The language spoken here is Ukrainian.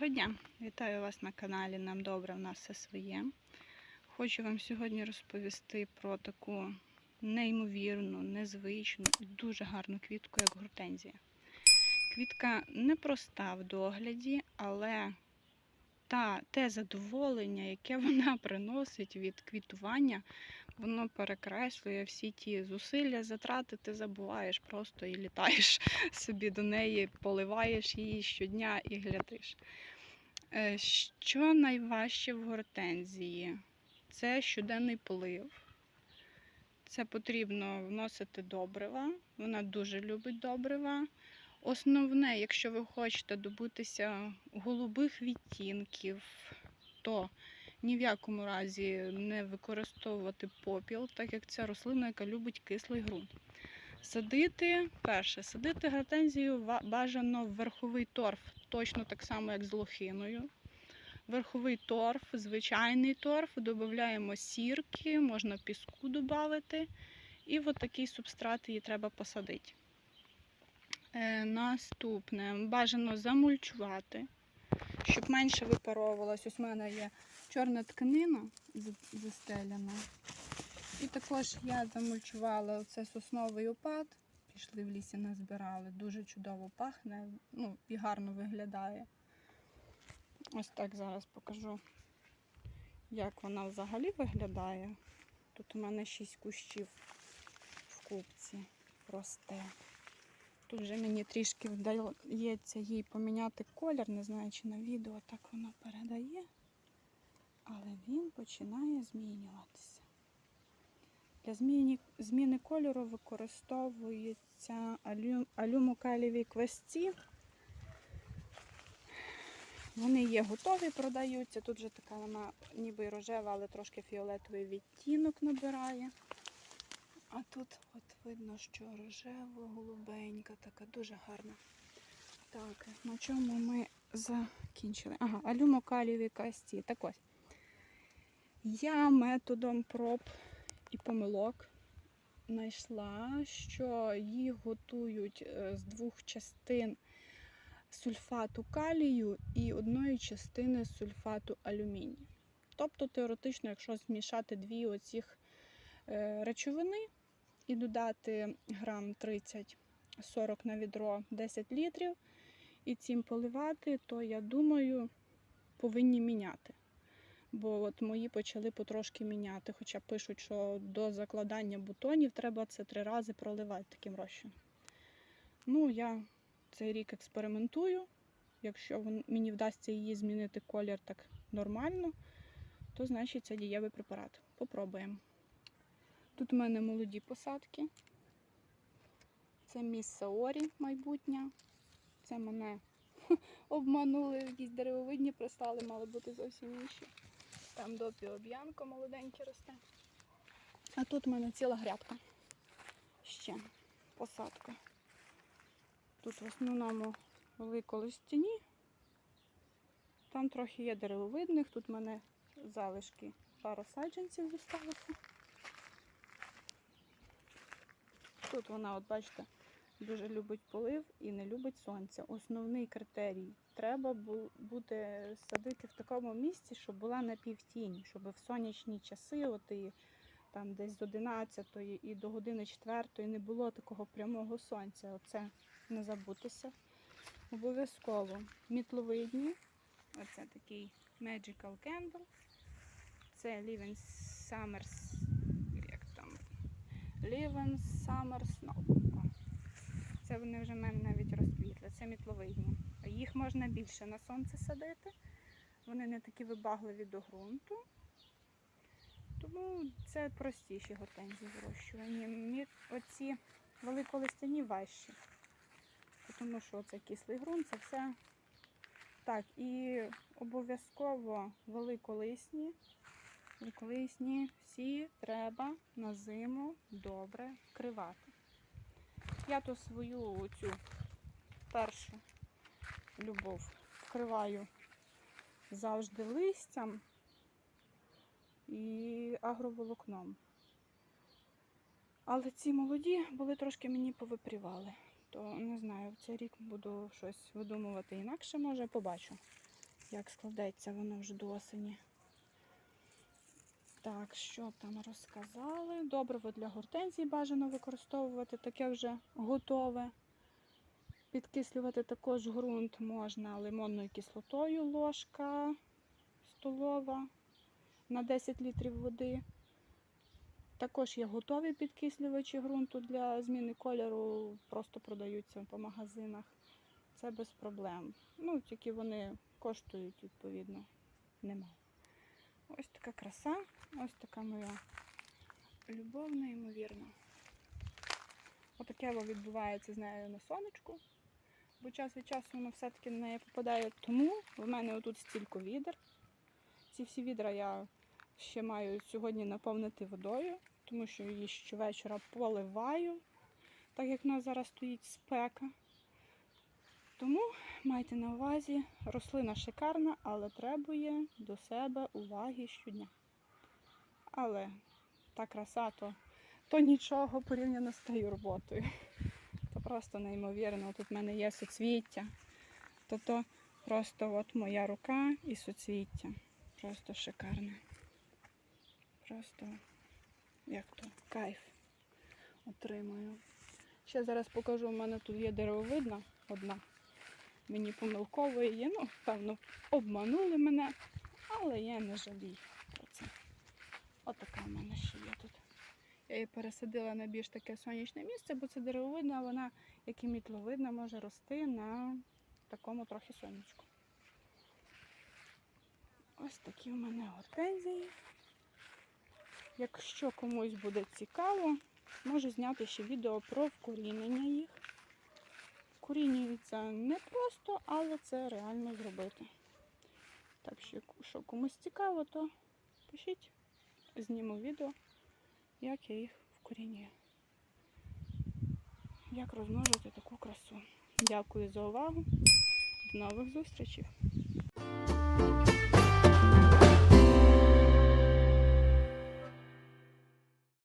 Доброго дня! Вітаю вас на каналі Нам Добре, в нас все своє. Хочу вам сьогодні розповісти про таку неймовірну, незвичну і дуже гарну квітку, як гортензія. Квітка непроста в догляді, але та, те задоволення, яке вона приносить від квітування, воно перекреслює всі ті зусилля, затрати, ти забуваєш просто і літаєш собі до неї, поливаєш її щодня і глядиш. Е, Що найважче в гортензії? Це щоденний полив. Це потрібно вносити добрива. Вона дуже любить добрива. Основне, якщо ви хочете добутися голубих відтінків, то ні в якому разі не використовувати попіл, так як це рослина, яка любить кислий ґрунт. Садити, перше, садити гортензію бажано в верховий торф, точно так само, як з лохиною. Верховий торф, звичайний торф, додаємо сірки, можна піску додати. І от такий субстрат її треба посадити. Е, наступне, бажано замульчувати, щоб менше випаровувалось. Ось у мене є чорна тканина за- застеляна. І також я замульчувала оце сосновий опад. Пішли в лісі, назбирали. Дуже чудово пахне, ну і гарно виглядає. Ось так зараз покажу, як вона взагалі виглядає. Тут у мене 6 кущів в купці росте. Тут вже мені трішки вдається їй поміняти колір, не знаю, чи на відео так воно передає, але він починає змінюватися. Для зміни, зміни кольору використовуються алю, алюмокаліві квасці. Вони є готові, продаються. Тут вже така вона ніби рожева, але трошки фіолетовий відтінок набирає. А тут от видно, що рожево, голубенька, така дуже гарна. Так, на чому ми закінчили? Ага, алюмокаліві касті. Так ось. Я методом проб і помилок знайшла, що їх готують е, з двох частин сульфату калію і одної частини сульфату алюмінію. Тобто, теоретично, якщо змішати дві оцих е, речовини і додати грам 30-40 на відро 10 літрів і цим поливати, то я думаю, повинні міняти. Бо от мої почали потрошки міняти, хоча пишуть, що до закладання бутонів треба це три рази проливати таким розчином. Ну, я цей рік експериментую. Якщо мені вдасться її змінити колір так нормально, то значить це дієвий препарат. Попробуємо. Тут у мене молоді посадки. Це міс Саорі майбутня. Це мене обманули, якісь деревовидні прислали, мали бути зовсім інші. Там допіо б'янко молоденьке росте. А тут у мене ціла грядка. Ще посадка. Тут в основному великолистяні. Там трохи є деревовидних, тут в мене залишки пару саджанців зосталося. Тут вона, от бачите, дуже любить полив і не любить сонця. Основний критерій. Треба буде садити в такому місці, щоб була на півтінь, щоб в сонячні часи, от там десь з 11 і до години 4 не було такого прямого сонця. Оце не забутися. Обов'язково мітловидні. Оце такий Magical Candle. Це Living Summers. Як там? Living Summer Snow. Це вони вже в мене навіть розквітли. Це мітловидні. Їх можна більше на сонце садити. Вони не такі вибагливі до ґрунту. Тому це простіші гортензії вирощування. Оці великолистяні важчі. Тому що це кислий ґрунт, це все. Так, і обов'язково великолисні. Великолисні всі треба на зиму добре вкривати. Я то свою цю першу любов вкриваю завжди листям і агроволокном. Але ці молоді були трошки мені повипрівали. То не знаю, в цей рік буду щось видумувати інакше, може, побачу. як складеться воно вже до осені. Так, що там розказали? Добриво для гортензій бажано використовувати, таке вже готове. Підкислювати також ґрунт можна лимонною кислотою, ложка столова на 10 літрів води. Також є готові підкислювачі ґрунту для зміни кольору, просто продаються по магазинах. Це без проблем. Ну, тільки вони коштують, відповідно, немало. Ось така краса, ось така моя любов, неймовірна. Отаке відбувається з нею на сонечку, бо час від часу воно все-таки на неї попадає. Тому в мене отут стільки відер. Ці всі відра я ще маю сьогодні наповнити водою, тому що її щовечора поливаю, так як в нас зараз стоїть спека. Тому майте на увазі, рослина шикарна, але требує до себе уваги щодня. Але та краса, то, то нічого порівняно з тією роботою. То просто неймовірно. Тут в мене є соцвіття. То то просто от моя рука і соцвіття. Просто шикарне. Просто як то кайф отримую. Ще зараз покажу, у мене тут є деревовидна одна. Мені помилково її, ну, певно, обманули мене, але я не жалію про це. Отака в мене ще є тут. Я її пересадила на більш таке сонячне місце, бо це деревовидна, вона, як і мітловидна, може рости на такому трохи сонечку. Ось такі в мене гортензії. Якщо комусь буде цікаво, можу зняти ще відео про вкорінення їх. Вкорінюється не просто, але це реально зробити. Так що, якщо комусь цікаво, то пишіть, зніму відео, як я їх вкорінюю. Як розмножити таку красу. Дякую за увагу. До нових зустрічей!